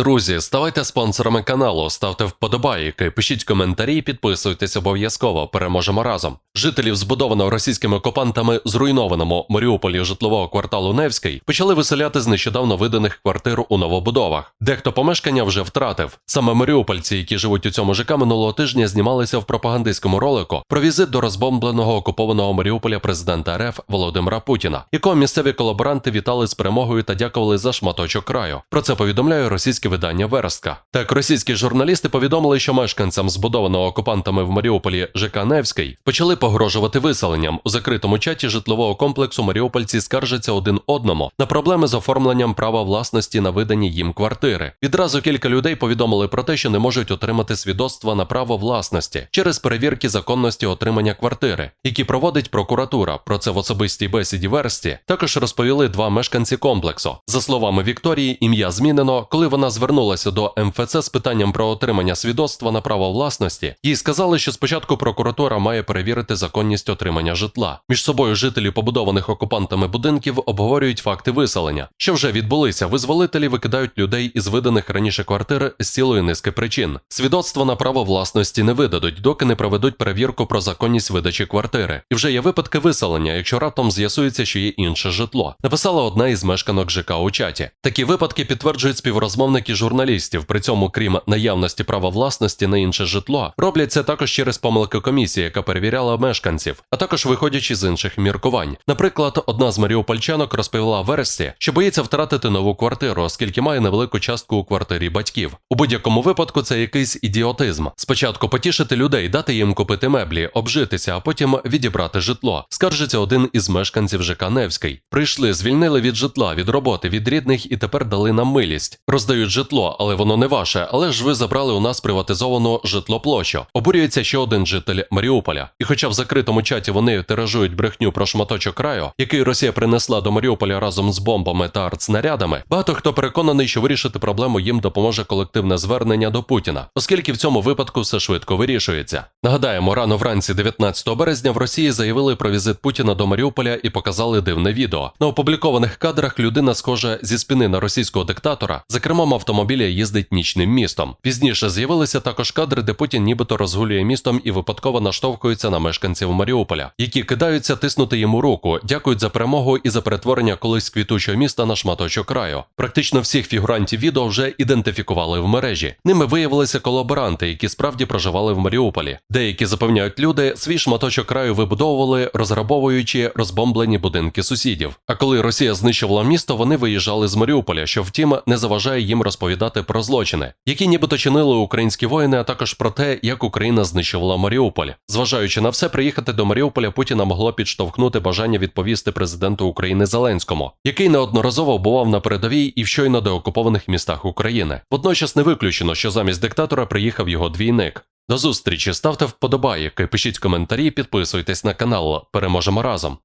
Друзі, ставайте спонсорами каналу, ставте вподобайки, пишіть коментарі, підписуйтесь обов'язково. Переможемо разом. Жителів збудованого російськими окупантами зруйнованому Маріуполі житлового кварталу Невський почали виселяти з нещодавно виданих квартир у новобудовах. Дехто помешкання вже втратив. Саме маріупольці, які живуть у цьому ЖК минулого тижня, знімалися в пропагандистському ролику про візит до розбомбленого окупованого Маріуполя президента РФ Володимира Путіна, якого місцеві колаборанти вітали з перемогою та дякували за шматочок краю. Про це повідомляє російське видання Верстка. Так, російські журналісти повідомили, що мешканцям збудованого окупантами в Маріуполі ЖК Невський почали погрожувати виселенням. У закритому чаті житлового комплексу маріупольці скаржаться один одному на проблеми з оформленням права власності на видані їм квартири. Відразу кілька людей повідомили про те, що не можуть отримати свідоцтва на право власності через перевірки законності отримання квартири, які проводить прокуратура. Про це в особистій бесіді Версті також розповіли два мешканці комплексу. За словами Вікторії, ім'я змінено, коли вона звернулася до МФЦ з питанням про отримання свідоцтва на право власності. Їй сказали, що спочатку прокуратура має перевірити законність отримання житла. Між собою жителі побудованих окупантами будинків обговорюють факти виселення, що вже відбулися. Визволителі викидають людей із виданих раніше квартир з цілої низки причин. Свідоцтво на право власності не видадуть, доки не проведуть перевірку про законність видачі квартири. І вже є випадки виселення, якщо раптом з'ясується, що є інше житло. Написала одна із мешканок ЖК у чаті. Такі випадки підтверджують співрозмовники журналістів. При цьому, крім наявності права власності на інше житло, роблять це також через помилки комісії, яка перевіряла мешканців, а також виходячи з інших міркувань. Наприклад, одна з маріупольчанок розповіла версії, що боїться втратити нову квартиру, оскільки має невелику частку у квартирі батьків. У будь-якому випадку це якийсь ідіотизм. Спочатку потішити людей, дати їм купити меблі, обжитися, а потім відібрати житло. Скаржиться один із мешканців ЖК Невський. Прийшли, звільнили від житла, від роботи, від рідних і тепер дали нам милість. Роздають житло, але воно не ваше. Але ж ви забрали у нас приватизовану житлоплощу. Обурюється ще один житель Маріуполя. І хоча в закритому чаті вони тиражують брехню про шматочок краю, який Росія принесла до Маріуполя разом з бомбами та артснарядами, багато хто переконаний, що вирішити проблему їм допоможе колективне звернення до Путіна, оскільки в цьому випадку все швидко вирішується. Нагадаємо, рано вранці 19 березня в Росії заявили про візит Путіна до Маріуполя і показали дивне відео. На опублікованих кадрах людина, схожа зі спини на російського диктатора, за кермом автомобіля їздить нічним містом. Пізніше з'явилися також кадри, де Путін нібито розгулює містом і випадково наштовхується на мешканців Маріуполя, які кидаються тиснути йому руку, дякують за перемогу і за перетворення колись квітучого міста на шматочок краю. Практично всіх фігурантів відео вже ідентифікували в мережі. Ними виявилися колаборанти, які справді проживали в Маріуполі. Деякі запевняють люди, свій шматочок краю вибудовували, розграбовуючи розбомблені будинки сусідів. А коли Росія знищувала місто, вони виїжджали з Маріуполя, що втім не заважає їм розповідати про злочини, які нібито чинили українські воїни, а також про те, як Україна знищувала Маріуполь. Зважаючи на все, приїхати до Маріуполя Путіна могло підштовхнути бажання відповісти президенту України Зеленському, який неодноразово бував на передовій і в щойно деокупованих містах України. Водночас не виключено, що замість диктатора приїхав його двійник. До зустрічі, ставте вподобайки, пишіть коментарі, підписуйтесь на канал. Переможемо разом.